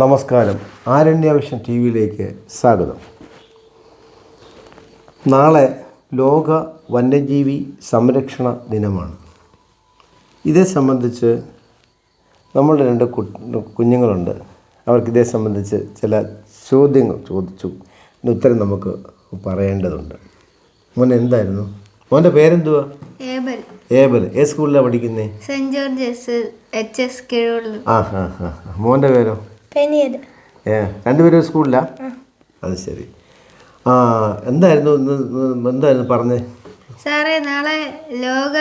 നമസ്കാരം. ആരണ്യാവശ്യം ടി വിയിലേക്ക് സ്വാഗതം. നാളെ ലോക വന്യജീവി സംരക്ഷണ ദിനമാണ്. ഇതേ സംബന്ധിച്ച് നമ്മളുടെ രണ്ട് കുഞ്ഞുങ്ങളുണ്ട്. അവർക്ക് ഇതേ സംബന്ധിച്ച് ചില ചോദ്യങ്ങൾ ചോദിച്ചു. ഉത്തരം നമുക്ക് പറയേണ്ടതുണ്ട്. മോൻ എന്തായിരുന്നു? മോന്റെ പേരെന്തുവാ? ഏബൽ. ഏത് സ്കൂളിലാണ് പഠിക്കുന്നത് സെന്റ് ജോർജസ് എച്ച് എസ്. മോന്റെ പേരോ? ഏ രണ്ടുപേരും സ്കൂളിലാ? അത് ശരി. ആ എന്തായിരുന്നു ഇന്ന് എന്തായിരുന്നു പറഞ്ഞേ? സാറേ നാളെ ലോക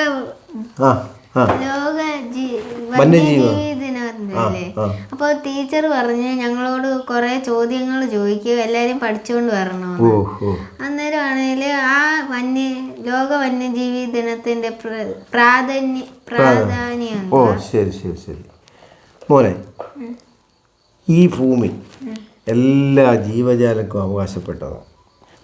ആ ആ. ലോക ജീ- വന്യജീവി. വന്യജീവി ദിനമല്ലേ ആ. അപ്പോൾ ടീച്ചർ പറഞ്ഞ് ഞങ്ങളോട് കുറേ ചോദ്യങ്ങൾ ചോദിക്കും എല്ലാവരും പഠിച്ചുകൊണ്ട് വരണം ഓ ഓ അന്നേരം ആണെങ്കിൽ ആ വന്യ ലോക വന്യജീവി ദിനത്തിന്റെ പ്രാധാന്യ പ്രാധാന്യം. ഓ ശരി ശരി ശരി. മോനെ ഈ ഭൂമി എല്ലാ ജീവജാലങ്ങൾക്കും അവകാശപ്പെട്ടതാണ്.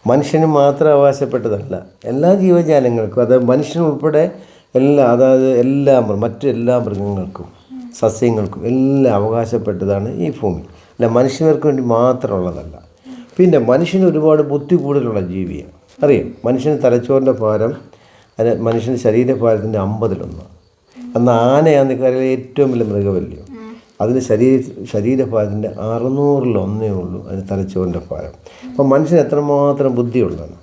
മനുഷ്യന് മാത്രം അവകാശപ്പെട്ടതല്ല എല്ലാ ജീവജാലങ്ങൾക്കും അത് മനുഷ്യനുൾപ്പെടെ എല്ലാ അതായത് എല്ലാ മറ്റു എല്ലാ മൃഗങ്ങൾക്കും സസ്യങ്ങൾക്കും എല്ലാം അവകാശപ്പെട്ടതാണ് ഈ ഭൂമി. അല്ല മനുഷ്യർക്ക് വേണ്ടി മാത്രമുള്ളതല്ല. പിന്നെ മനുഷ്യന് ഒരുപാട് ബുദ്ധി കൂടുതലുള്ള ജീവിയാണ്. അറിയാം മനുഷ്യന് തലച്ചോറിന്റെ ഭാരം അത് മനുഷ്യന്റെ ശരീരഭാരത്തിന്റെ അമ്പതിലൊന്ന്. എന്നാൽ ആനയാണ് കരയിലെ ഏറ്റവും വലിയ മൃഗമല്ലയോ അതിന് ശരീര ശരീരഭാരത്തിന്റെ അറുന്നൂറിലൊന്നേ ഉള്ളൂ അതിന് തലച്ചോറിന്റെ ഭാരം. അപ്പം മനുഷ്യന് എത്രമാത്രം ബുദ്ധിയുള്ളതാണ്?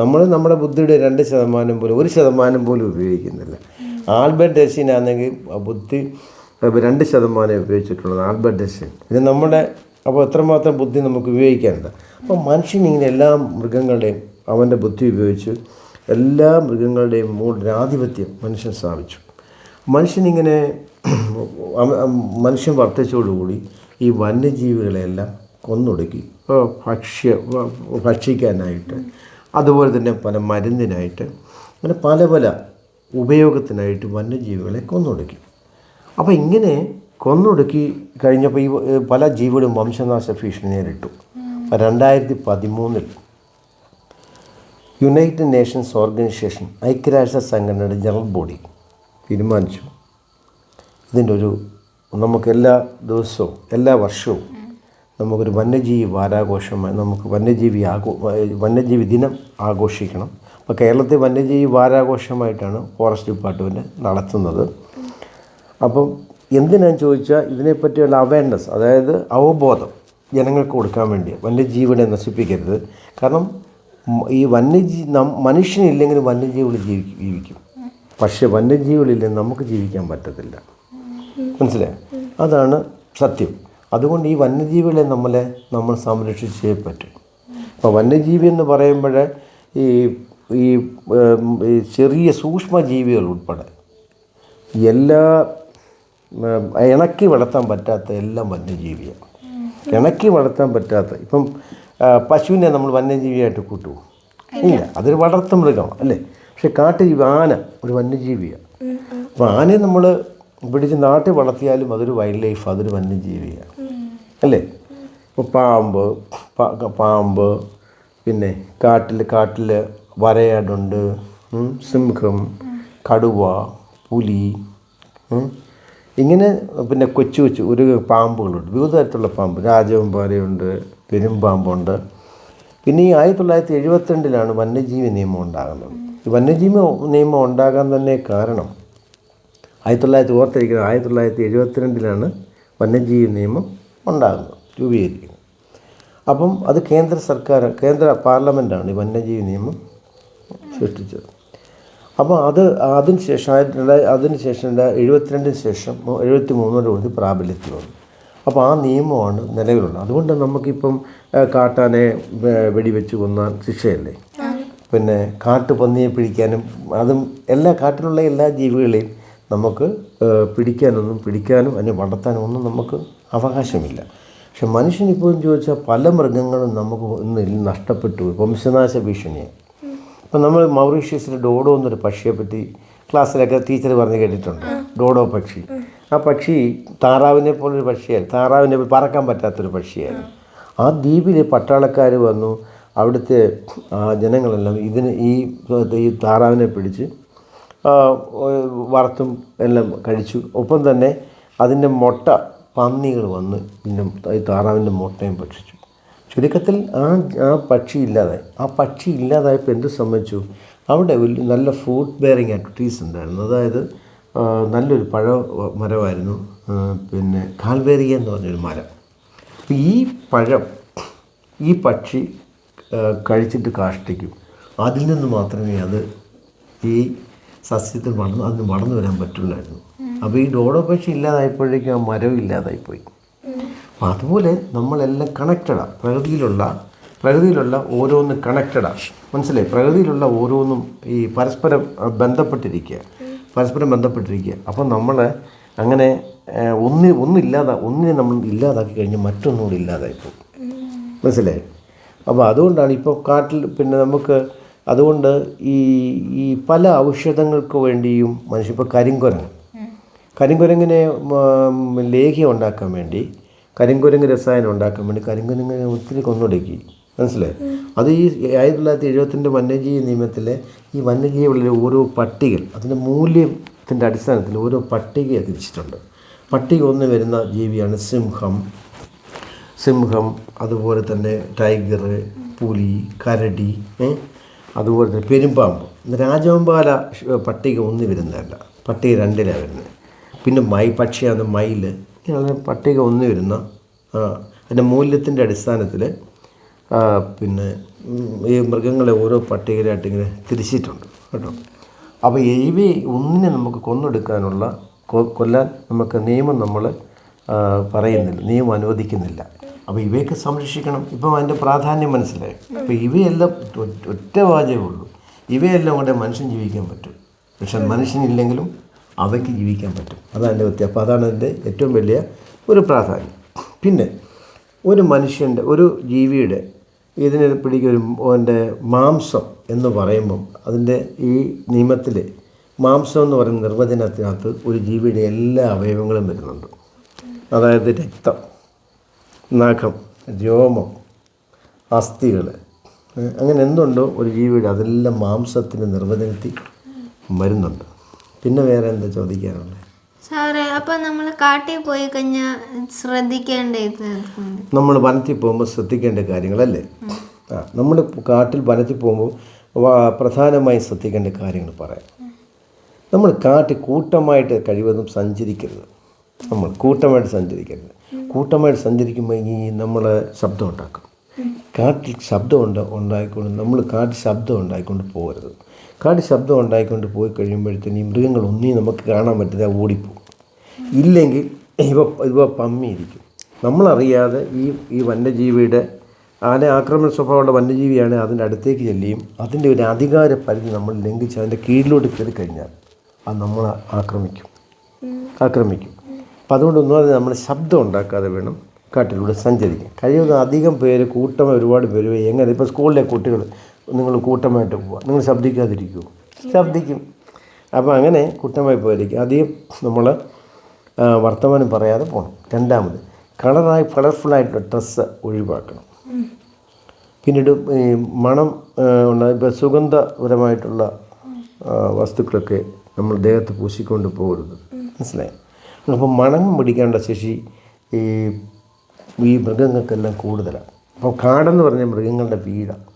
നമ്മൾ നമ്മുടെ ബുദ്ധിയുടെ രണ്ട് ശതമാനം പോലും ഒരു ശതമാനം പോലും ഉപയോഗിക്കുന്നില്ല. ആൽബർട്ട് ഡെസിനാണെങ്കിൽ ബുദ്ധി രണ്ട് ശതമാനം ഉപയോഗിച്ചിട്ടുള്ളത് ആൽബർട്ട് ഡെസിൻ ഇത് നമ്മുടെ അപ്പോൾ എത്രമാത്രം ബുദ്ധി നമുക്ക് ഉപയോഗിക്കാനുണ്ട്? അപ്പോൾ മനുഷ്യൻ ഇങ്ങനെ എല്ലാ മൃഗങ്ങളുടെയും അവന്റെ ബുദ്ധി ഉപയോഗിച്ച് എല്ലാ മൃഗങ്ങളുടെയും ആധിപത്യം മനുഷ്യൻ സ്ഥാപിച്ചു. മനുഷ്യനിങ്ങനെ മനുഷ്യൻ വർദ്ധിച്ചതോടുകൂടി ഈ വന്യജീവികളെയെല്ലാം കൊന്നൊടുക്കി. ഭക്ഷ്യ ഭക്ഷിക്കാനായിട്ട് അതുപോലെ തന്നെ പല മരുന്നിനായിട്ട് അങ്ങനെ പല പല ഉപയോഗത്തിനായിട്ട് വന്യജീവികളെ കൊന്നൊടുക്കി. അപ്പോൾ ഇങ്ങനെ കൊന്നൊടുക്കി കഴിഞ്ഞപ്പോൾ ഈ പല ജീവികളും വംശനാശ ഭീഷണി നേരിട്ടു. രണ്ടായിരത്തി പതിമൂന്നിൽ യുണൈറ്റഡ് നേഷൻസ് ഓർഗനൈസേഷൻ ഐക്യരാഷ്ട്ര സംഘടനയുടെ ജനറൽ ബോഡി തീരുമാനിച്ചു. ഇതിന്റെ ഒരു നമുക്ക് എല്ലാ ദിവസവും എല്ലാ വർഷവും നമുക്കൊരു വന്യജീവി വാരാഘോഷമായി നമുക്ക് വന്യജീവി ആഘോ വന്യജീവി ദിനം ആഘോഷിക്കണം. അപ്പോൾ കേരളത്തിൽ വന്യജീവി വാരാഘോഷമായിട്ടാണ് ഫോറസ്റ്റ് ഡിപ്പാർട്ട്മെന്റ് നടത്തുന്നത്. അപ്പം എന്തിനാന്ന് ചോദിച്ചാൽ ഇതിനെപ്പറ്റിയുള്ള അവയർനെസ് അതായത് അവബോധം ജനങ്ങൾക്ക് കൊടുക്കാൻ വേണ്ടി വന്യജീവിനെ നശിപ്പിക്കരുത്. കാരണം ഈ വന്യജീ നം- മനുഷ്യനില്ലെങ്കിൽ വന്യജീവികൾ ജീവിക്കും ജീവിക്കും. പക്ഷേ വന്യജീവികളില്ല നമുക്ക് ജീവിക്കാൻ പറ്റത്തില്ല. മനസ്സിലായോ? അതാണ് സത്യം. അതുകൊണ്ട് ഈ വന്യജീവികളെ നമ്മളെ നമ്മൾ സംരക്ഷിച്ചേ പറ്റും. അപ്പോൾ വന്യജീവി എന്ന് പറയുമ്പോൾ ഈ ഈ ചെറിയ സൂക്ഷ്മ ജീവികൾ ഉൾപ്പെടെ എല്ലാ ഇണക്കി വളർത്താൻ പറ്റാത്ത എല്ലാം വന്യജീവിയാണ് ഇണക്കി വളർത്താൻ പറ്റാത്ത ഇപ്പം പശുവിനെ നമ്മൾ വന്യജീവിയായിട്ട് കൂട്ടുമോ ഇല്ല അതൊരു വളർത്തു മൃഗമാണ് അല്ലേ? പക്ഷെ കാട്ടുജീവി ആന ഒരു വന്യജീവിയാണ് അപ്പോൾ ആനയെ നമ്മൾ പിടിച്ച് നാട്ടിൽ വളർത്തിയാലും അതൊരു വൈൽഡ് ലൈഫ് അതൊരു വന്യജീവിയാണ് അല്ലേ? ഇപ്പോൾ പാമ്പ് പാമ്പ് പിന്നെ കാട്ടിൽ കാട്ടിൽ വരയാടുണ്ട് സിംഹം കടുവ പുലി ഇങ്ങനെ പിന്നെ കൊച്ചു കൊച്ചു ഒരു പാമ്പുകളുണ്ട്. വിവിധ തരത്തിലുള്ള പാമ്പ്. രാജവമ്പാരയുണ്ട് പെരുമ്പാമ്പുണ്ട് പിന്നെ ഈ ആയിരത്തി തൊള്ളായിരത്തി എഴുപത്തിരണ്ടിലാണ് വന്യജീവി നിയമം ഉണ്ടാകുന്നത്. വന്യജീവി നിയമം ഉണ്ടാകാൻ തന്നെ കാരണം ആയിരത്തി തൊള്ളായിരത്തി ഓർത്തിരിക്കുന്നത് ആയിരത്തി തൊള്ളായിരത്തി എഴുപത്തിരണ്ടിലാണ് വന്യജീവി നിയമം ഉണ്ടാകുന്നത് രൂപീകരിക്കുന്നത്. അപ്പം അത് കേന്ദ്ര സർക്കാർ കേന്ദ്ര പാർലമെന്റാണ് ഈ വന്യജീവി നിയമം സൃഷ്ടിച്ചത്. അപ്പോൾ അത് അതിന് ശേഷം ആയിരത്തി തൊള്ളായിരത്തി അതിന് ശേഷം രണ്ടാ- എഴുപത്തിരണ്ടിന് ശേഷം എഴുപത്തി മൂന്നോട് കൂടി പ്രാബല്യത്തിൽ വന്നു അപ്പോൾ ആ നിയമമാണ് നിലവിലുള്ളത്. അതുകൊണ്ട് നമുക്കിപ്പം കാട്ടാനെ വെടിവെച്ച് കൊന്നാൽ ശിക്ഷയല്ലേ? പിന്നെ കാട്ടുപന്നിയെ പിടിക്കാനും അതും എല്ലാ കാട്ടിലുള്ള എല്ലാ ജീവികളെയും നമുക്ക് പിടിക്കാനൊന്നും പിടിക്കാനും അതിനെ വളർത്താനും ഒന്നും നമുക്ക് അവകാശമില്ല. പക്ഷെ മനുഷ്യനിപ്പോഴും ചോദിച്ചാൽ പല മൃഗങ്ങളും നമുക്ക് ഇന്ന് നഷ്ടപ്പെട്ടു. വംശനാശ ഭീഷണിയാണ് അപ്പം നമ്മൾ മൗറീഷ്യസിൽ ഡോഡോ എന്നൊരു പക്ഷിയെ പറ്റി ക്ലാസ്സിലൊക്കെ ടീച്ചർ പറഞ്ഞ് കേട്ടിട്ടുണ്ട്. ഡോഡോ പക്ഷി. ആ പക്ഷി താറാവിനെ പോലൊരു പക്ഷിയായിരുന്നു. താറാവിനെ പറക്കാൻ പറ്റാത്തൊരു പക്ഷിയായിരുന്നു. ആ ദ്വീപിൽ പട്ടാളക്കാർ വന്നു. അവിടുത്തെ ജനങ്ങളെല്ലാം ഇതിന് ഈ ഈ താറാവിനെ പിടിച്ച് വറുത്തും എല്ലാം കഴിച്ചു. ഒപ്പം തന്നെ അതിന്റെ മുട്ട പന്നികൾ വന്ന് പിന്നെ ഈ താറാവിന്റെ മുട്ടയും ഭക്ഷിച്ചു. ചുരുക്കത്തിൽ ആ ആ പക്ഷി ഇല്ലാതായി. ആ പക്ഷി ഇല്ലാതായപ്പോൾ എന്ത് സംഭവിച്ചു? അവിടെ വലിയ നല്ല ഫ്രൂട്ട് ബെയറിങ് ആക്ടിവിറ്റീസ് ഉണ്ടായിരുന്നു. അതായത് നല്ലൊരു പഴ മരമായിരുന്നു. പിന്നെ കാൽവേറിയ എന്ന് പറഞ്ഞൊരു മരം. ഈ പഴം ഈ പക്ഷി കഴിച്ചിട്ട് കാഷ്ടിക്കും. അതിൽ നിന്ന് മാത്രമേ അത് ഈ സസ്യത്തിൽ വളർന്ന് അതിന് വളർന്നു വരാൻ പറ്റുള്ളായിരുന്നു. അപ്പോൾ ഈ ഡോഡോ പക്ഷി ഇല്ലാതായപ്പോഴേക്കും ആ മരവും ഇല്ലാതായിപ്പോയി. അപ്പം അതുപോലെ നമ്മളെല്ലാം കണക്റ്റഡാണ് പ്രകൃതിയിലുള്ള പ്രകൃതിയിലുള്ള ഓരോന്ന് കണക്റ്റഡാണ് മനസ്സിലായി? പ്രകൃതിയിലുള്ള ഓരോന്നും ഈ പരസ്പരം ബന്ധപ്പെട്ടിരിക്കുക. പരസ്പരം ബന്ധപ്പെട്ടിരിക്കുക. അപ്പോൾ നമ്മൾ അങ്ങനെ ഒന്ന് ഒന്നില്ലാതെ ഒന്നിനെ നമ്മൾ ഇല്ലാതാക്കി കഴിഞ്ഞാൽ മറ്റൊന്നുകൂടി ഇല്ലാതായിപ്പോകും മനസ്സിലായി? അപ്പോൾ അതുകൊണ്ടാണ് ഇപ്പോൾ കാട്ടിൽ പിന്നെ നമുക്ക് അതുകൊണ്ട് ഈ ഈ പല ഔഷധങ്ങൾക്ക് വേണ്ടിയും മനുഷ്യ ഇപ്പോൾ കരിങ്കുരങ്ങ്. കരിങ്കുരങ്ങിനെ ലേഹ്യം ഉണ്ടാക്കാൻ വേണ്ടി കരിങ്കുരങ്ങ് രസായനം ഉണ്ടാക്കാൻ വേണ്ടി കരിങ്കുരങ്ങിനെ ഒത്തിരി കൊന്നൊടുക്കി. മനസ്സിലായി? അത് ഈ ആയിരത്തി തൊള്ളായിരത്തി എഴുപത്തിന്റെ വന്യജീവി നിയമത്തിലെ ഈ വന്യജീവികളിലെ ഓരോ പട്ടികൾ അതിന്റെ മൂല്യത്തിന്റെ അടിസ്ഥാനത്തിൽ ഓരോ പട്ടികയെ തിരിച്ചിട്ടുണ്ട്. പട്ടിക ഒന്ന് വരുന്ന ജീവിയാണ് സിംഹം. സിംഹം അതുപോലെ തന്നെ ടൈഗർ പുലി കരടി അതുപോലെ തന്നെ പെരുമ്പാമ്പ്. രാജവമ്പാല പട്ടിക ഒന്ന് വരുന്നതല്ല. പട്ടിക രണ്ടിലാണ് വരുന്നത്. പിന്നെ മൈ പക്ഷിയാണ് മയിൽ ഇങ്ങനെ പട്ടിക ഒന്ന് വരുന്ന അതിന്റെ മൂല്യത്തിന്റെ അടിസ്ഥാനത്തിൽ പിന്നെ ഈ മൃഗങ്ങളെ ഓരോ പട്ടികയിലായിട്ട് ഇങ്ങനെ തിരിച്ചിട്ടുണ്ട്. കേട്ടോ? അപ്പോൾ എവി ഒന്നിനെ നമുക്ക് കൊന്നെടുക്കാനുള്ള കൊല്ലാൻ നമുക്ക് നിയമം നമ്മൾ പറയുന്നില്ല നിയമം അനുവദിക്കുന്നില്ല. അപ്പോൾ ഇവയൊക്കെ സംരക്ഷിക്കണം. ഇപ്പം അതിന്റെ പ്രാധാന്യം മനസ്സിലായി. അപ്പോൾ ഇവയെല്ലാം ഒറ്റ- വാചകമുള്ളൂ ഇവയെല്ലാം കൂടെ മനുഷ്യൻ ജീവിക്കാൻ പറ്റും. പക്ഷെ മനുഷ്യനില്ലെങ്കിലും അവയ്ക്ക് ജീവിക്കാൻ പറ്റും. അതാണ് എന്റെ വ്യത്യാസം. അപ്പോൾ അതാണ് അതിന്റെ ഏറ്റവും വലിയ ഒരു പ്രാധാന്യം. പിന്നെ ഒരു മനുഷ്യന്റെ ഒരു ജീവിയുടെ ഇതിനെ പിടിക്കൊരു അവന്റെ മാംസം എന്ന് പറയുമ്പം അതിന്റെ ഈ നിയമത്തിൽ മാംസം എന്ന് പറയുന്ന നിർവചനത്തിനകത്ത് ഒരു ജീവിയുടെ എല്ലാ അവയവങ്ങളും വരുന്നുണ്ട്. അതായത് രക്തം. നഖം രോമം അസ്ഥികൾ. അങ്ങനെ എന്തുണ്ടോ ഒരു ജീവിയുടെ അതെല്ലാം മാംസത്തിന്റെ നിർവചനത്തിൽ വരുന്നുണ്ട്. പിന്നെ വേറെ എന്താ ചോദിക്കാനുള്ളത്? സാറേ അപ്പം നമ്മൾ കാട്ടിൽ പോയി കഴിഞ്ഞാൽ ശ്രദ്ധിക്കേണ്ട നമ്മൾ വനത്തിൽ പോകുമ്പോൾ ശ്രദ്ധിക്കേണ്ട കാര്യങ്ങളല്ലേ? ആ നമ്മൾ കാട്ടിൽ വനത്തിൽ പോകുമ്പോൾ പ്രധാനമായി ശ്രദ്ധിക്കേണ്ട കാര്യങ്ങൾ പറയാം. നമ്മൾ കാട്ടിൽ കൂട്ടമായിട്ട് കഴിവതും സഞ്ചരിക്കരുത്. നമ്മൾ കൂട്ടമായിട്ട് സഞ്ചരിക്കരുത്. കൂട്ടമായിട്ട് സഞ്ചരിക്കുമ്പോൾ ഈ നമ്മൾ ശബ്ദം ഉണ്ടാക്കും. കാട്ടിൽ ശബ്ദം ഉണ്ട് ഉണ്ടായിക്കൊണ്ട് നമ്മൾ കാട്ടിൽ ശബ്ദം ഉണ്ടായിക്കൊണ്ട് പോകരുത്. കാട്ടിൽ ശബ്ദം ഉണ്ടായിക്കൊണ്ട് പോയി കഴിയുമ്പോഴത്തേന് ഈ മൃഗങ്ങൾ ഒന്നും നമുക്ക് കാണാൻ പറ്റില്ല ഓടിപ്പോകും. ഇല്ലെങ്കിൽ ഇവ ഇവ പമ്മിയിരിക്കും. നമ്മളറിയാതെ ഈ ഈ വന്യജീവിയുടെ ആന ആക്രമണ സ്വഭാവമുള്ള വന്യജീവിയാണ് അതിന്റെ അടുത്തേക്ക് ചെല്ലുകയും അതിന്റെ ഒരു അധികാര പരിധി നമ്മൾ ലംഘിച്ച് അതിന്റെ കീഴിലോട്ട് കയറി കഴിഞ്ഞാൽ അത് നമ്മളെ ആക്രമിക്കും. ആക്രമിക്കും. അപ്പം അതുകൊണ്ടൊന്നും അത് നമ്മൾ ശബ്ദം ഉണ്ടാക്കാതെ വേണം കാട്ടിലൂടെ സഞ്ചരിക്കാൻ. കഴിയുന്ന അധികം പേര് കൂട്ടമായി ഒരുപാട് പേര് എങ്ങനെ? ഇപ്പോൾ സ്കൂളിലെ കുട്ടികൾ നിങ്ങൾ കൂട്ടമായിട്ട് പോവുക നിങ്ങൾ ശബ്ദിക്കാതിരിക്കുമോ ശബ്ദിക്കും. അപ്പോൾ അങ്ങനെ കൂട്ടമായി പോയിരിക്കും. അധികം നമ്മൾ വർത്തമാനം പറയാതെ പോകണം രണ്ടാമത് കളറായി കളർഫുള്ളായിട്ടുള്ള ഡ്രസ്സ് ഒഴിവാക്കണം. പിന്നീട് ഈ മണം ഉള്ള ഇപ്പോൾ സുഗന്ധപരമായിട്ടുള്ള വസ്തുക്കളൊക്കെ നമ്മൾ ദേഹത്ത് പൂശിക്കൊണ്ട് പോകരുത്. മനസ്സിലായി? അപ്പോൾ മണം പിടിക്കേണ്ട ശേഷി ഈ ഈ മൃഗങ്ങൾക്കെല്ലാം കൂടുതലാണ്. അപ്പോൾ കാടെന്ന് പറഞ്ഞാൽ മൃഗങ്ങളുടെ വീടാണ്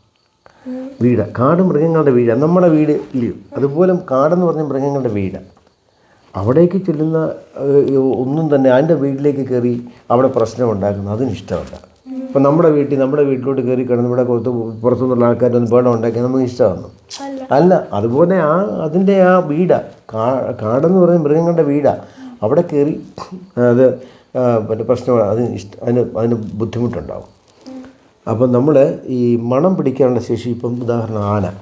വീട്. കാട് മൃഗങ്ങളുടെ വീടാണ് നമ്മുടെ വീട് ഇല്ലയോ? അതുപോലെ കാടെന്ന് പറഞ്ഞ മൃഗങ്ങളുടെ വീടാണ് അവിടേക്ക് ചെല്ലുന്ന ഒന്നും തന്നെ അതിന്റെ വീട്ടിലേക്ക് കയറി അവിടെ പ്രശ്നം ഉണ്ടാക്കുന്നത് അതിന് ഇഷ്ടമല്ല. ഇപ്പം നമ്മുടെ വീട്ടിൽ നമ്മുടെ വീട്ടിലോട്ട് കയറി കിടന്ന് ഇവിടെ പുറത്ത് പുറത്തുനിന്നുള്ള ആൾക്കാരൊന്നും പേടം ഉണ്ടാക്കി നമുക്ക് ഇഷ്ടമാണ് അല്ല. അതുപോലെ ആ അതിന്റെ ആ വീടാണ് കാ കാടെന്ന് പറയുന്ന മൃഗങ്ങളുടെ വീടാ. അവിടെ കയറി അത് പിന്നെ പ്രശ്നം അതിന് ഇഷ്ട അതിന് അതിന് ബുദ്ധിമുട്ടുണ്ടാവും. അപ്പം നമ്മൾ ഈ മണം പിടിക്കാനുള്ള ശേഷി ഇപ്പം ഉദാഹരണം ആന.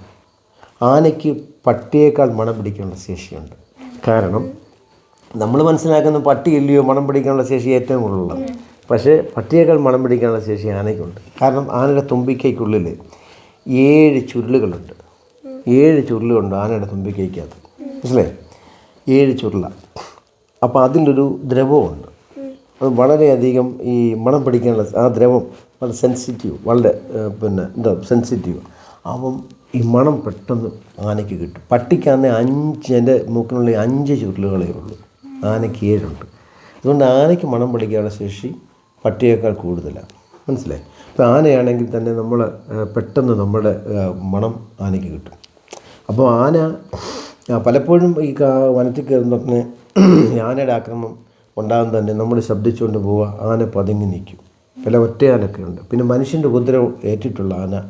ആനയ്ക്ക് പട്ടിയേക്കാൾ മണം പിടിക്കാനുള്ള ശേഷിയുണ്ട്. കാരണം നമ്മൾ മനസ്സിലാക്കുന്ന പട്ടി ഇല്ലയോ മണം പിടിക്കാനുള്ള ശേഷി ഏറ്റവും കൂടുതലുള്ളത്. പക്ഷേ പട്ടിയേക്കാൾ മണം പിടിക്കാനുള്ള ശേഷി ആനയ്ക്കുണ്ട്. കാരണം ആനയുടെ തുമ്പിക്കൈക്കുള്ളിൽ ഏഴ് ചുരുളുകളുണ്ട്. ഏഴ് ചുരുളുണ്ട് ആനയുടെ തുമ്പിക്കൈക്കകത്ത്. മനസ്സിലായി? ഏഴ് ചുരുള. അപ്പോൾ അതിന്റെ ഒരു ദ്രവമുണ്ട് അത് വളരെയധികം ഈ മണം പിടിക്കാനുള്ള ആ ദ്രവം വളരെ സെൻസിറ്റീവ് വളരെ പിന്നെ എന്താ സെൻസിറ്റീവ് അപ്പം ഈ മണം പെട്ടെന്ന് ആനയ്ക്ക് കിട്ടും. പട്ടിക്കാന്നെ അഞ്ച് എന്റെ മൂക്കിനുള്ളിൽ അഞ്ച് ചുരുളുകളേ ഉള്ളൂ. ആനയ്ക്ക് ഏഴുണ്ട്. അതുകൊണ്ട് ആനയ്ക്ക് മണം പിടിക്കാനുള്ള ശേഷി പട്ടിയേക്കാൾ കൂടുതലാണ്. മനസ്സിലായി? ഇപ്പോൾ ആനയാണെങ്കിൽ തന്നെ നമ്മൾ പെട്ടെന്ന് നമ്മുടെ മണം ആനയ്ക്ക് കിട്ടും. അപ്പോൾ ആന പലപ്പോഴും ഈ വനത്തിൽ കയറുന്നൊക്കെ ആനയുടെ ആക്രമം ഉണ്ടാകും തന്നെ. നമ്മൾ ശബ്ദിച്ചുകൊണ്ട് പോവുക ആന പതുങ്ങി നിൽക്കും. പല ഒറ്റ ആനൊക്കെ ഉണ്ട്. പിന്നെ മനുഷ്യന്റെ ഉപദ്രവം ഏറ്റിട്ടുള്ള ആന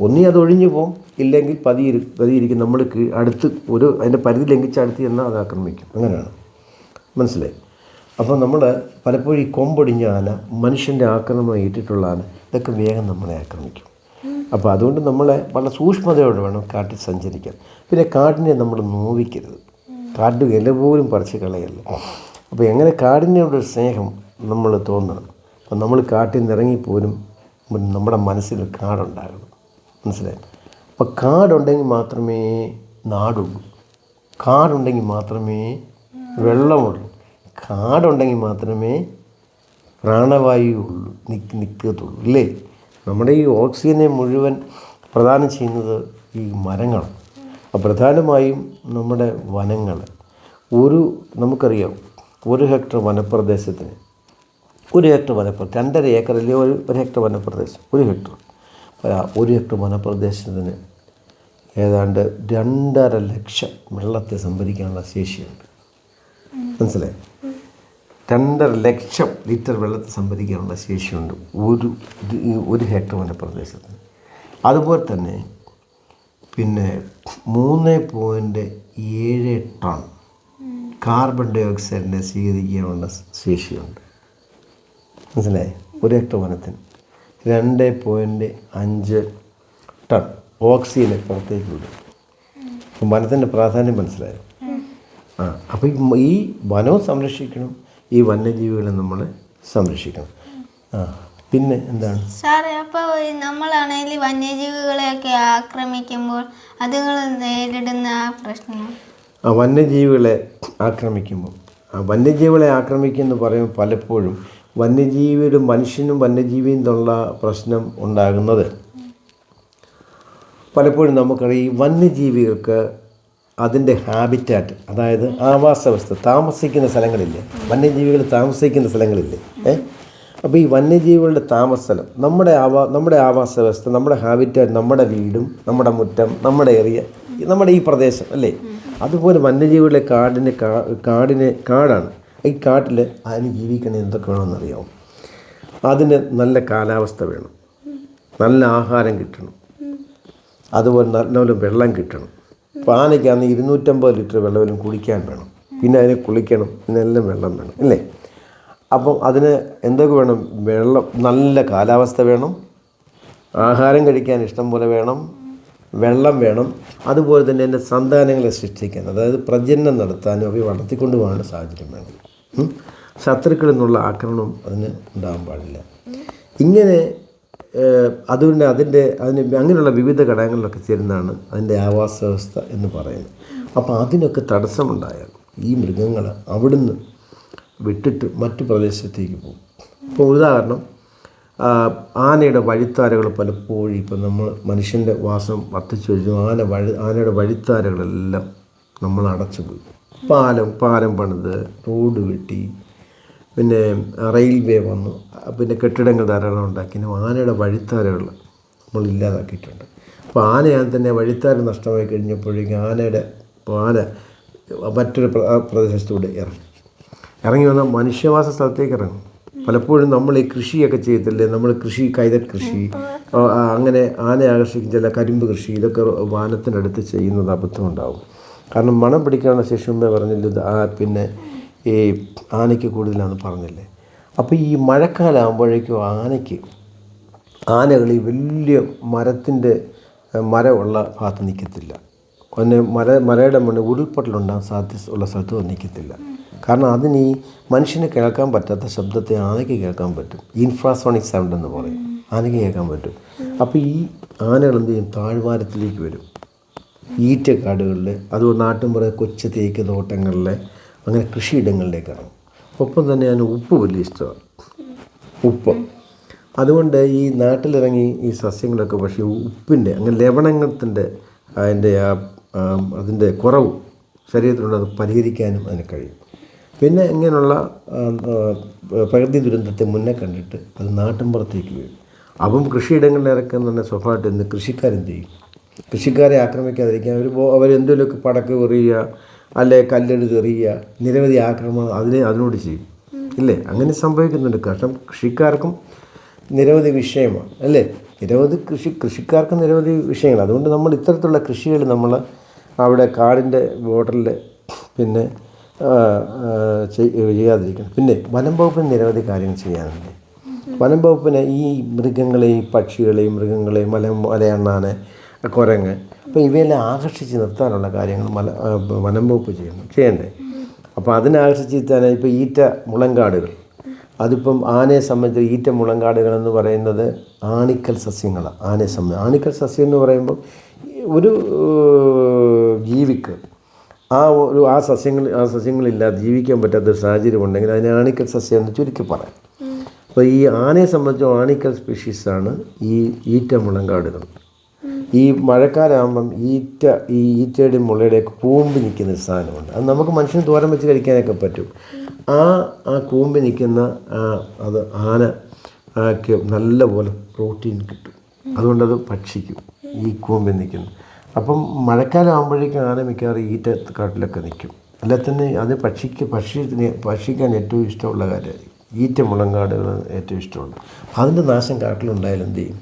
ഒന്നീ അത് ഒഴിഞ്ഞു പോകും. ഇല്ലെങ്കിൽ പതിയിരി പതിയിരിക്കും. നമ്മൾ അടുത്ത് ഒരു അതിന്റെ പരിധി ലംഘിച്ച് അടുത്ത് ചെന്നാൽ അത് ആക്രമിക്കും. അങ്ങനെയാണ്. മനസ്സിലായി? അപ്പോൾ നമ്മൾ പലപ്പോഴും ഈ കൊമ്പൊടിഞ്ഞ ആന മനുഷ്യന്റെ ആക്രമണം ഏറ്റിട്ടുള്ള ആന ഇതൊക്കെ വേഗം നമ്മളെ ആക്രമിക്കും. അപ്പോൾ അതുകൊണ്ട് നമ്മളെ വളരെ സൂക്ഷ്മതയോടെ വേണം കാട്ടിൽ സഞ്ചരിക്കാൻ. പിന്നെ കാട്ടിനെ നമ്മൾ നോവിക്കരുത്. കാട് ഇല പോലും പറിച്ച് കളയല്ല. അപ്പോൾ എങ്ങനെ കാടിനോടൊരു സ്നേഹം നമ്മൾ തോന്നണം? അപ്പം നമ്മൾ കാട്ടിൽ നിന്ന് ഇറങ്ങിപ്പോലും നമ്മുടെ മനസ്സിൽ കാടുണ്ടാകണം. മനസ്സിലായി? അപ്പോൾ കാടുണ്ടെങ്കിൽ മാത്രമേ നാടുള്ളൂ. കാടുണ്ടെങ്കിൽ മാത്രമേ വെള്ളമുള്ളൂ. കാടുണ്ടെങ്കിൽ മാത്രമേ പ്രാണവായു ഉള്ളൂ നിക്ക് നിൽക്കത്തുള്ളൂ ഇല്ലേ? നമ്മുടെ ഈ ഓക്സിജനെ മുഴുവൻ പ്രദാനം ചെയ്യുന്നത് ഈ മരങ്ങളാണ്. പ്രധാനമായും നമ്മുടെ വനങ്ങൾ. ഒരു നമുക്കറിയാം ഒരു ഹെക്ടർ വനപ്രദേശത്തിന് ഒരു ഹെക്ടർ വനപ്രദേശം രണ്ടര അല്ലെങ്കിൽ ഒരു ഒരു ഹെക്ടർ വനപ്രദേശം ഒരു ഹെക്ടർ. ഒരു ഹെക്ടർ വനപ്രദേശത്തിന് ഏതാണ്ട് രണ്ടര ലക്ഷം വെള്ളത്തെ സംഭരിക്കാനുള്ള ശേഷിയുണ്ട്. മനസ്സിലായി? രണ്ടര ലക്ഷം ലിറ്റർ വെള്ളത്തെ സംഭരിക്കാനുള്ള ശേഷിയുണ്ട് ഒരു ഒരു ഹെക്ടർ വനപ്രദേശത്തിന്. അതുപോലെ തന്നെ പിന്നെ മൂന്ന് പോയിന്റ് ഏഴ് ടൺ കാർബൺ ഡൈ ഓക്സൈഡിനെ സ്വീകരിക്കാനുള്ള ശേഷിയുണ്ട്. മനസ്സിലായി? ഒരു ഹെക്ടർ വനത്തിന് രണ്ട് പോയിന്റ് അഞ്ച് ടൺ ഓക്സിജനെ പുറത്തേക്ക് വിടും വനത്തിന്റെ പ്രാധാന്യം മനസ്സിലായോ? ആ അപ്പോൾ ഈ വനവും സംരക്ഷിക്കണം ഈ വന്യജീവികളെ നമ്മൾ സംരക്ഷിക്കണം. ആ പിന്നെ എന്താണ്? സാറേ അപ്പോൾ നമ്മളാണെങ്കിൽ വന്യജീവികളെയൊക്കെ ആക്രമിക്കുമ്പോൾ അതുങ്ങൾ നേരിടുന്ന പ്രശ്നം? ആ വന്യജീവികളെ ആക്രമിക്കുമ്പോൾ. ആ വന്യജീവികളെ ആക്രമിക്കുമെന്ന് പറയുമ്പോൾ പലപ്പോഴും വന്യജീവിയുടെ മനുഷ്യനും വന്യജീവിയും തമ്മിലുള്ള പ്രശ്നം ഉണ്ടാകുന്നത്. പലപ്പോഴും നമുക്കറിയാം ഈ വന്യജീവികൾക്ക് അതിന്റെ ഹാബിറ്റാറ്റ് അതായത് ആവാസവ്യവസ്ഥ താമസിക്കുന്ന സ്ഥലങ്ങളില്ലേ? വന്യജീവികൾ താമസിക്കുന്ന സ്ഥലങ്ങളില്ലേ? ഏ? അപ്പോൾ ഈ വന്യജീവികളുടെ താമസസ്ഥലം നമ്മുടെ ആവാ നമ്മുടെ ആവാസ വ്യവസ്ഥ നമ്മുടെ ഹാബിറ്റാറ്റ് നമ്മുടെ വീടും നമ്മുടെ മുറ്റം നമ്മുടെ ഏറിയ നമ്മുടെ ഈ പ്രദേശം അല്ലേ? അതുപോലെ വന്യജീവികളുടെ കാടിന് കാടിനെ കാടാണ്. ഈ കാട്ടിൽ അതിന് ജീവിക്കണ എന്തൊക്കെ വേണമെന്നറിയാമോ അതിന് നല്ല കാലാവസ്ഥ വേണം. നല്ല ആഹാരം കിട്ടണം. അതുപോലെ നല്ലപോലെ വെള്ളം കിട്ടണം. അപ്പോൾ ആനയ്ക്കാന്ന് ഇരുന്നൂറ്റമ്പത് ലിറ്റർ വെള്ളമെങ്കിലും കുടിക്കാൻ വേണം. പിന്നെ അതിനെ കുളിക്കണം. ഇതിനെല്ലാം വെള്ളം വേണം. ഇല്ലേ അപ്പം അതിന് എന്തൊക്കെ വേണം? വെള്ളം നല്ല കാലാവസ്ഥ വേണം. ആഹാരം കഴിക്കാൻ ഇഷ്ടം പോലെ വേണം. വെള്ളം വേണം. അതുപോലെ തന്നെ എന്റെ സന്താനങ്ങളെ സൃഷ്ടിക്കാൻ അതായത് പ്രജനനം നടത്താനും അവയെ വളർത്തിക്കൊണ്ട് പോകാനുള്ള സാഹചര്യം വേണം. ശത്രുക്കളിൽ നിന്നുള്ള ആക്രമണം അതിന് ഉണ്ടാകാൻ പാടില്ല. ഇങ്ങനെ അതുകൊണ്ട് അതിന്റെ അതിന് അങ്ങനെയുള്ള വിവിധ ഘടകങ്ങളിലൊക്കെ ചേരുന്നതാണ് അതിന്റെ ആവാസ വ്യവസ്ഥ എന്ന് പറയുന്നത്. അപ്പോൾ അതിനൊക്കെ തടസ്സമുണ്ടായാൽ ഈ മൃഗങ്ങൾ അവിടുന്ന് വിട്ടിട്ട് മറ്റു പ്രദേശത്തേക്ക് പോകും. ഇപ്പോൾ ഉദാഹരണം ആനയുടെ വഴിത്താരകൾ പലപ്പോഴും ഇപ്പം നമ്മൾ മനുഷ്യന്റെ വാസം വർദ്ധിച്ചു കഴിഞ്ഞു ആന വഴി ആനയുടെ വഴിത്താരകളെല്ലാം നമ്മൾ അടച്ചു പോയി പാലം പാലം പണിത് റോഡ് വെട്ടി പിന്നെ റെയിൽവേ വന്നു. പിന്നെ കെട്ടിടങ്ങൾ ധാരാളം ഉണ്ടാക്കി. ആനയുടെ വഴിത്താരകൾ നമ്മൾ ഇല്ലാതാക്കിയിട്ടുണ്ട്. അപ്പോൾ ആനയാൽ തന്നെ വഴിത്താര നഷ്ടമായി കഴിഞ്ഞപ്പോഴേക്കും ആനയുടെ ആന മറ്റൊരു പ്ര- പ്രദേശത്തൂടെ ഇറങ്ങി. ഇറങ്ങി വന്ന മനുഷ്യവാസ സ്ഥലത്തേക്ക് ഇറങ്ങും. പലപ്പോഴും നമ്മൾ ഈ കൃഷിയൊക്കെ ചെയ്യത്തില്ലേ? നമ്മൾ കൃഷി കൈതൽ കൃഷി അങ്ങനെ ആനയെ ആകർഷിക്കുന്ന ചില കരിമ്പ് കൃഷി ഇതൊക്കെ വാനത്തിനടുത്ത് ചെയ്യുന്നത് അബദ്ധം ഉണ്ടാവും. കാരണം മണം പിടിക്കാനുള്ള ശേഷം മുമ്പേ പറഞ്ഞില്ല പിന്നെ ഈ ആനയ്ക്ക് കൂടുതലാണെന്ന് പറഞ്ഞില്ലേ? അപ്പോൾ ഈ മഴക്കാലമാകുമ്പോഴേക്കും ആനയ്ക്ക് ആനകൾ ഈ വലിയ മരത്തിന്റെ മരമുള്ള ഭാഗത്ത് നിൽക്കത്തില്ല. ഒന്ന് മര മരയുടെ മണ്ണ് ഉരുൾപൊട്ടലുണ്ടാകാൻ സാധ്യത ഉള്ള സ്ഥലത്ത് നിൽക്കത്തില്ല. കാരണം അതിന് ഈ മനുഷ്യന് കേൾക്കാൻ പറ്റാത്ത ശബ്ദത്തെ ആനയ്ക്ക് കേൾക്കാൻ പറ്റും. ഇൻഫ്രാസോണിക് സൗണ്ട് എന്ന് പറയും. ആനയ്ക്ക് കേൾക്കാൻ പറ്റും. അപ്പോൾ ഈ ആനകൾ എന്ത് ചെയ്യും? താഴ്വാരത്തിലേക്ക് വരും. ഈറ്റക്കാടുകളിൽ അതുപോലെ നാട്ടിൻപുറ കൊച്ചു തേക്ക് തോട്ടങ്ങളിൽ അങ്ങനെ കൃഷിയിടങ്ങളിലേക്കാണ്. ഒപ്പം തന്നെ ഞാൻ ഉപ്പ് വലിയ ഇഷ്ടമാണ്. ഉപ്പ്. അതുകൊണ്ട് ഈ നാട്ടിലിറങ്ങി ഈ സസ്യങ്ങളൊക്കെ പക്ഷേ ഉപ്പിന്റെ അങ്ങനെ ലവണങ്ങത്തിന്റെ അതിന്റെ ആ അതിന്റെ കുറവ് ശരീരത്തിലുണ്ട് അത് പരിഹരിക്കാനും അതിന് കഴിയും. പിന്നെ ഇങ്ങനെയുള്ള പ്രകൃതി ദുരന്തത്തെ മുന്നേ കണ്ടിട്ട് അത് നാട്ടിൻപുറത്തേക്ക് വീഴും. അപ്പം കൃഷിയിടങ്ങളിൽ ഇറക്കുന്ന സ്വഭാവമായിട്ട് ഇന്ന് കൃഷിക്കാരെന്ത് ചെയ്യും? കൃഷിക്കാരെ ആക്രമിക്കാതിരിക്കാൻ അവർ അവരെന്തെങ്കിലുമൊക്കെ പടക്ക് എറിയുക അല്ലെ കല്ലെടുത്ത് എറിയുക നിരവധി ആക്രമണം അതിനെ അതിനോട് ചെയ്യും. ഇല്ലേ? അങ്ങനെ സംഭവിക്കുന്നുണ്ട്. കാരണം കൃഷിക്കാർക്കും നിരവധി വിഷയമാണ്. അല്ലേ? നിരവധി കൃഷി കൃഷിക്കാർക്ക് നിരവധി വിഷയങ്ങൾ. അതുകൊണ്ട് നമ്മൾ ഇത്തരത്തിലുള്ള കൃഷികൾ നമ്മൾ അവിടെ കാടിന്റെ ബോർഡറിൽ പിന്നെ ചെയ്യാതിരിക്കണം. പിന്നെ വനം വകുപ്പിന് നിരവധി കാര്യങ്ങൾ ചെയ്യാനുണ്ട്. വനം വകുപ്പിന് ഈ മൃഗങ്ങളെയും പക്ഷികളെയും മൃഗങ്ങളെയും മല മലയണ്ണാനെ കുരങ്ങ് അപ്പോൾ ഇവയെല്ലാം ആകർഷിച്ച് നിർത്താനുള്ള കാര്യങ്ങൾ മല വനം വകുപ്പ് ചെയ്യണം ചെയ്യണ്ടേ? അപ്പോൾ അതിനെ ആകർഷിച്ച് നിർത്താൻ ഇപ്പോൾ ഈറ്റ മുളങ്കാടുകൾ. അതിപ്പം ആനയെ സംബന്ധിച്ച് ഈറ്റ മുളങ്കാടുകൾ എന്ന് പറയുന്നത് ആണിക്കൽ സസ്യങ്ങളാണ് ആനയെ സംബന്ധിച്ച് ആണിക്കൽ സസ്യം എന്ന് പറയുമ്പോൾ ഒരു ജീവിക്ക് ആ ഒരു ആ സസ്യങ്ങൾ ആ സസ്യങ്ങളില്ലാതെ ജീവിക്കാൻ പറ്റാത്ത ഒരു സാഹചര്യം ഉണ്ടെങ്കിൽ അതിനെ ആണിക്കൽ സസ്യം എന്ന് ചുരുക്കി പറയാം. അപ്പോൾ ഈ ആനയെ സംബന്ധിച്ച് ആണിക്കൽ സ്പീഷീസാണ് ഈ ഈറ്റ മുളങ്കാടുകൾ ഈ മഴക്കാലമാകുമ്പം ഈറ്റ ഈ ഈറ്റയുടെ മുളയുടെയൊക്കെ കൂമ്പ് നിൽക്കുന്ന ഒരു സാധനമുണ്ട്. അത് നമുക്ക് മനുഷ്യന് തോരം വെച്ച് കഴിക്കാനൊക്കെ പറ്റും. ആ ആ കൂമ്പ് നിൽക്കുന്ന അത് ആന ആക്ക് നല്ലപോലെ പ്രോട്ടീൻ കിട്ടും. അതുകൊണ്ടത് ഭക്ഷിക്കും. ഈ കൂമ്പ് നിൽക്കുന്നു അപ്പം മഴക്കാലം ആകുമ്പോഴേക്കും മിക്കവാറും ഈറ്റ കാട്ടിലൊക്കെ നിൽക്കും. അല്ല തന്നെ അത് പക്ഷിക്ക് ഭക്ഷ്യത്തിന് ഭക്ഷിക്കാൻ ഏറ്റവും ഇഷ്ടമുള്ള കാര്യമായിരിക്കും. ഈറ്റ മുളങ്കാടുകൾ ഏറ്റവും ഇഷ്ടമുണ്ട് അതിന്റെ നാശം കാട്ടിലുണ്ടായാലും എന്ത് ചെയ്യും?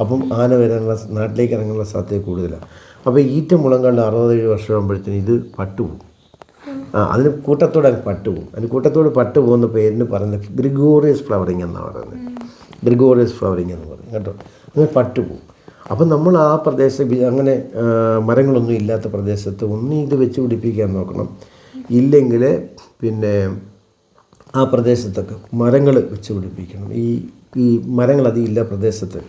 അപ്പം ആന വരാനുള്ള നാട്ടിലേക്ക് ഇറങ്ങാനുള്ള സാധ്യത കൂടുതലാണ്. അപ്പോൾ ഈറ്റ മുളങ്കാട് അറുപത്തേഴ് വർഷമാകുമ്പോഴത്തേന് ഇത് പട്ടുപോകും. ആ അതിന് കൂട്ടത്തോടെ അങ്ങ് പട്ടുപോകും. അതിന് കൂട്ടത്തോട് പട്ടുപോകുന്ന പേരിന് പറയുന്നത് ഗ്രിഗോറിയസ് ഫ്ലവറിങ് എന്നാണ് പറയുന്നത്. ഗ്രിഗോറിയസ് ഫ്ലവറിങ് എന്ന് പറയും. കേട്ടോ? അങ്ങനെ പട്ടുപോകും. അപ്പം നമ്മൾ ആ പ്രദേശ അങ്ങനെ മരങ്ങളൊന്നും ഇല്ലാത്ത പ്രദേശത്ത് ഒന്നും ഇത് വെച്ച് പിടിപ്പിക്കാൻ നോക്കണം. ഇല്ലെങ്കിൽ പിന്നെ ആ പ്രദേശത്തൊക്കെ മരങ്ങൾ വെച്ച് പിടിപ്പിക്കണം. ഈ ഈ മരങ്ങൾ അധികം ഇല്ല പ്രദേശത്ത്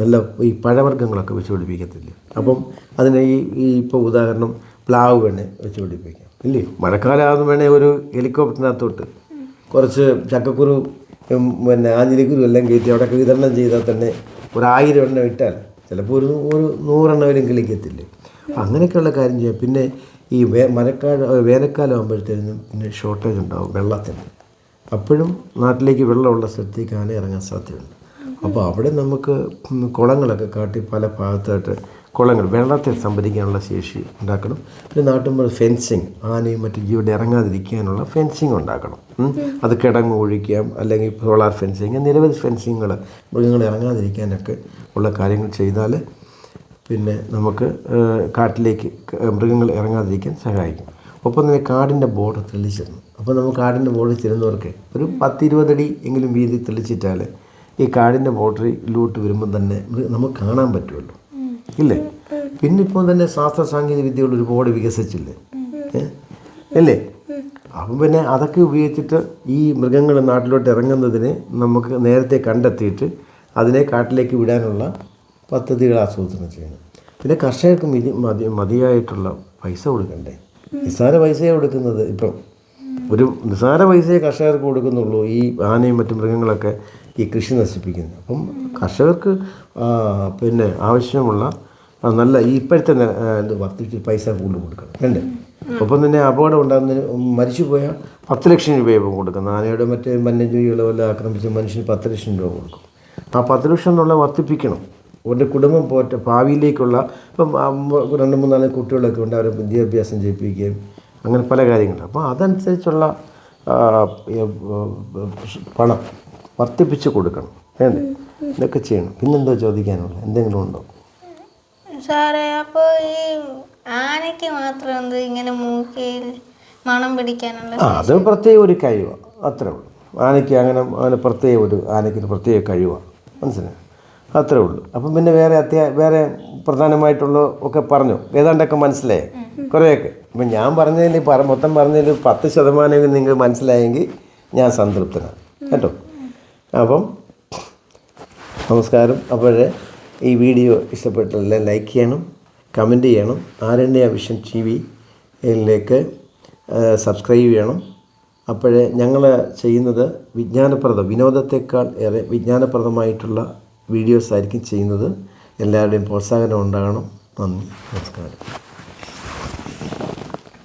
നല്ല ഈ പഴവർഗങ്ങളൊക്കെ വെച്ച് പിടിപ്പിക്കത്തില്ല? അപ്പം അതിന് ഈ ഈ ഇപ്പോൾ ഉദാഹരണം പ്ലാവ് വേണേ വെച്ച് പിടിപ്പിക്കാം. ഇല്ലേ? മഴക്കാലമാകുന്ന വേണേ ഒരു ഹെലികോപ്റ്ററിനകത്തോട്ട്. കുറച്ച് ചക്കക്കുരു പിന്നെ ആഞ്ഞിലിക്കുരു എല്ലാം കയറ്റി അവിടെയൊക്കെ വിതരണം ചെയ്താൽ തന്നെ ഒരു ആയിരം എണ്ണം ഇട്ടാൽ ചിലപ്പോൾ ഒരു ഒരു നൂറെണ്ണവരും കിളിക്കത്തില്ലേ? അപ്പം അങ്ങനെയൊക്കെയുള്ള കാര്യം ചെയ്യാം. പിന്നെ ഈ വേ മഴക്കാലം വേനൽക്കാലം ആകുമ്പോഴത്തേനും പിന്നെ ഷോർട്ടേജ് ഉണ്ടാവും വെള്ളത്തിന്. അപ്പോഴും നാട്ടിലേക്ക് വെള്ളമുള്ള സ്ഥലത്തേക്ക് ആന ഇറങ്ങാൻ സാധ്യതയുണ്ട്. അപ്പോൾ അവിടെ നമുക്ക് കുളങ്ങളൊക്കെ കാട്ടി പല ഭാഗത്തായിട്ട് കുളങ്ങൾ വെള്ളത്തെ സംഭരിക്കാനുള്ള ശേഷി ഉണ്ടാക്കണം. പിന്നെ നാട്ടുമ്പോൾ ഫെൻസിങ് ആനയും മറ്റു ജീവിടെ ഇറങ്ങാതിരിക്കാനുള്ള ഫെൻസിങ് ഉണ്ടാക്കണം. അത് കിടങ്ങ് ഒഴിക്കാം അല്ലെങ്കിൽ സോളാർ ഫെൻസിങ് നിരവധി ഫെൻസിങ്ങുകൾ മൃഗങ്ങൾ ഇറങ്ങാതിരിക്കാനൊക്കെ ഉള്ള കാര്യങ്ങൾ ചെയ്താൽ പിന്നെ നമുക്ക് കാട്ടിലേക്ക് മൃഗങ്ങൾ ഇറങ്ങാതിരിക്കാൻ സഹായിക്കും. ഒപ്പം തന്നെ കാടിന്റെ ബോർഡർ തെളിച്ചിരുന്നു അപ്പോൾ നമുക്ക് കാടിന്റെ ബോർഡർ ചെല്ലുന്നവർക്ക് ഒരു പത്തിരുപതടി എങ്കിലും വീതി തെളിച്ചിട്ടാൽ ഈ കാടിന്റെ ബോർഡറിലോട്ട് വരുമ്പോൾ തന്നെ നമുക്ക് കാണാൻ പറ്റുമല്ലോ ഇല്ലേ? പിന്നെ ഇപ്പം തന്നെ ശാസ്ത്ര സാങ്കേതിക വിദ്യകൾ ഒരുപാട് വികസിച്ചില്ലേ? അല്ലേ അപ്പം പിന്നെ അതൊക്കെ ഉപയോഗിച്ചിട്ട് ഈ മൃഗങ്ങൾ നാട്ടിലോട്ട് ഇറങ്ങുന്നതിനെ നമുക്ക് നേരത്തെ കണ്ടെത്തിയിട്ട് അതിനെ കാട്ടിലേക്ക് വിടാനുള്ള പദ്ധതികൾ ആസൂത്രണം ചെയ്യണം. പിന്നെ കർഷകർക്ക് മിതി മതി മതിയായിട്ടുള്ള പൈസ കൊടുക്കണ്ടേ? നിസ്സാര പൈസയാണ് കൊടുക്കുന്നത് ഇപ്പം. ഒരു നിസ്സാര പൈസയെ കർഷകർക്ക് കൊടുക്കുന്നുള്ളൂ. ഈ ആനയും മറ്റു മൃഗങ്ങളൊക്കെ ഈ കൃഷി നശിപ്പിക്കുന്നത് അപ്പം കർഷകർക്ക് പിന്നെ ആവശ്യമുള്ള നല്ല ഈ ഇപ്പോഴത്തെ ഇത് വർദ്ധിച്ച് പൈസ കൂടുതൽ കൊടുക്കണം. രണ്ട് ഒപ്പം തന്നെ അപകടം ഉണ്ടാകുന്നതിന് മരിച്ചു പോയാൽ പത്ത് ലക്ഷം രൂപയും കൊടുക്കുന്നത് ആനയുടെ മറ്റേ വന്യജീവികളെ വല്ല ആക്രമിച്ച് മനുഷ്യന് പത്ത് ലക്ഷം രൂപ കൊടുക്കും. ആ പത്ത് ലക്ഷം എന്നുള്ള വർദ്ധിപ്പിക്കണം. അവരുടെ കുടുംബം പോറ്റ ഭാവിയിലേക്കുള്ള ഇപ്പം രണ്ട് മൂന്നാൽ കുട്ടികളൊക്കെ ഉണ്ട് അവരെ വിദ്യാഭ്യാസം ചെയ്യിപ്പിക്കുകയും അങ്ങനെ പല കാര്യങ്ങളും. അപ്പോൾ അതനുസരിച്ചുള്ള പണം വർദ്ധിപ്പിച്ച് കൊടുക്കണം. വേണ്ടേ ഇതൊക്കെ ചെയ്യണം. പിന്നെന്തോ ചോദിക്കാനുള്ളത്? എന്തെങ്കിലും ഉണ്ടോ? സാറേ അപ്പോൾ ഈ ആനയ്ക്ക് മാത്രം എന്ത് ഇങ്ങനെ മണം പിടിക്കാനുള്ള ആ അത് പ്രത്യേക ഒരു കഴിവാണ് അത്രേ ഉള്ളൂ. ആനയ്ക്ക് അങ്ങനെ അങ്ങനെ പ്രത്യേക ഒരു ആനയ്ക്ക് പ്രത്യേക കഴിവാണ് മനസ്സിലായി? അത്രേ ഉള്ളൂ. അപ്പം പിന്നെ വേറെ അത്യാ വേറെ പ്രധാനമായിട്ടുള്ള ഒക്കെ പറഞ്ഞു. ഏതാണ്ടൊക്കെ മനസ്സിലായി? കുറേയൊക്കെ. അപ്പം ഞാൻ പറഞ്ഞതിൽ പറ മൊത്തം പറഞ്ഞതിൽ പത്ത് ശതമാനം നിങ്ങൾ മനസ്സിലായെങ്കിൽ ഞാൻ സംതൃപ്തനാണ്. കേട്ടോ? അപ്പം നമസ്കാരം. അപ്പോഴേ ഈ വീഡിയോ ഇഷ്ടപ്പെട്ടില്ല ലൈക്ക് ചെയ്യണം കമന്റ് ചെയ്യണം. ആരണ്യ വിഷൻ ടി വിയിലേക്ക് സബ്സ്ക്രൈബ് ചെയ്യണം. അപ്പോഴേ ഞങ്ങൾ ചെയ്യുന്നത് വിജ്ഞാനപ്രദം വിനോദത്തെക്കാൾ ഏറെ വിജ്ഞാനപ്രദമായിട്ടുള്ള വീഡിയോസ് ആയിരിക്കും ചെയ്യുന്നത്. എല്ലാവരുടെയും പ്രോത്സാഹനം ഉണ്ടാകണം. നന്ദി. നമസ്കാരം.